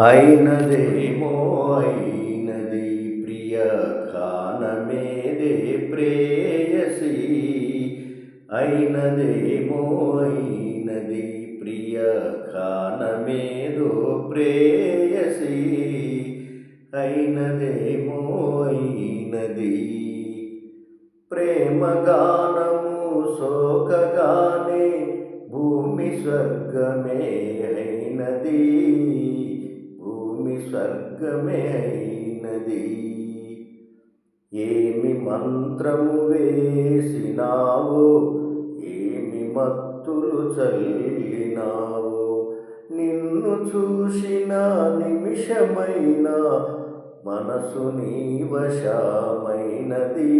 అయినదేమో అయినది ప్రియ కానమేదే ప్రేయసి. అయినదేమో అయినది ప్రియ కానమేదో ప్రేయసి. అయినదేమో అయినది ప్రేమగానము శోకగానే భూమి స్వర్గమే అయినది. స్వర్గమే అయినది ఏమి మంత్రము వేసినావో ఏమి మత్తులు చల్లినావో నిన్ను చూసిన నిమిషమైన మనసు నీ వశమైనది.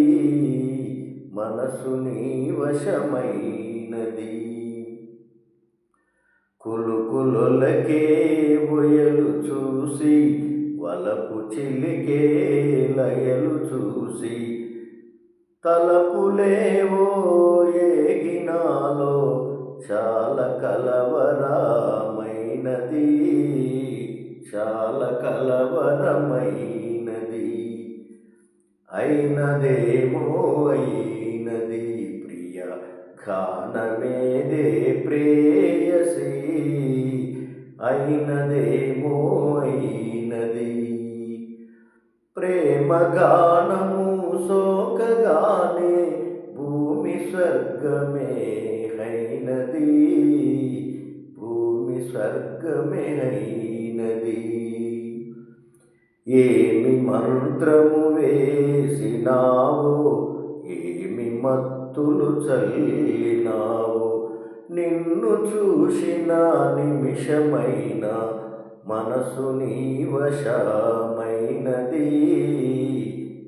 మనసు నీ వశమైనది. కులుకులకే బొయలు చూసి వలపు చిలికే లయలు చూసి. తలపులేవో ఏగినాలో చాలా కలవరమైనది. చాలా కలవరమైనది. అయినదేమో అయినది ప్రియ కానమేదే ప్రేయసి అయినదేమో అయినది ప్రేమ గానము శోకగానే భూమి స్వర్గమే అయినది భూమి స్వర్గమే అయినది ఏమి మంత్రము వేసినావో ఏమి భక్తులు చల్లినావో. నిన్ను చూసిన నిమిషమైన మనసు నీ వశమైనది.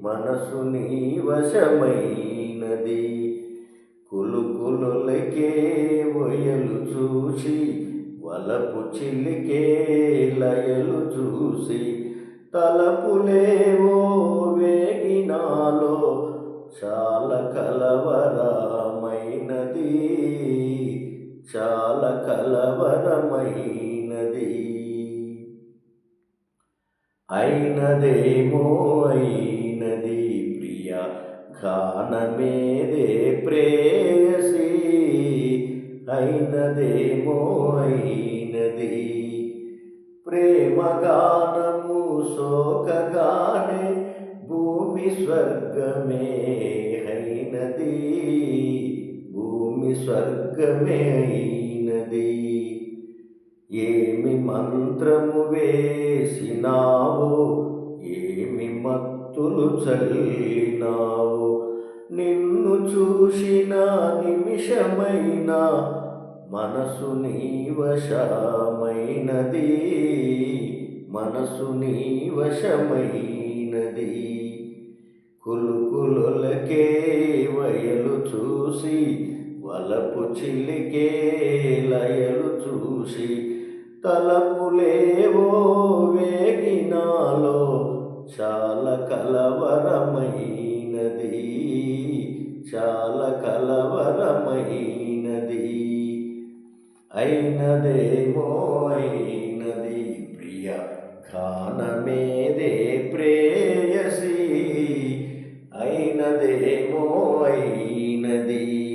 మనసు నీ వశమైనది. కులుకులకే ఒయలు చూసి వలపు చిలికే లయలు చూసి తలపులేవో వేగినాలో చాలా కలవరమైనది కలవరమైనది అయినదేమో అయినది ప్రియ గానమేదే ప్రేయసి. అయినదేమో అయినది ప్రేమగానము శోకగానే భూమి స్వర్గమే అయినది. భూమి స్వర్గమే అయినది ఏమి మంత్రము వేసినావో? ఏమి మత్తులు చల్లినావో? నిన్ను చూసిన నిమిషమైన మనసు నీ వశమైనది మనసు నీ వశమైనది కులుకులకే వయలు చూసి వలపు చిలికే లయలు చూసి తలపులేవో వేగినాలో చాలా కలవరమైనది చాలా కలవరమైనది. అయినదేమో అయినది ప్రియ కానమేదే ప్రేయసి అయినదేమో అయినది.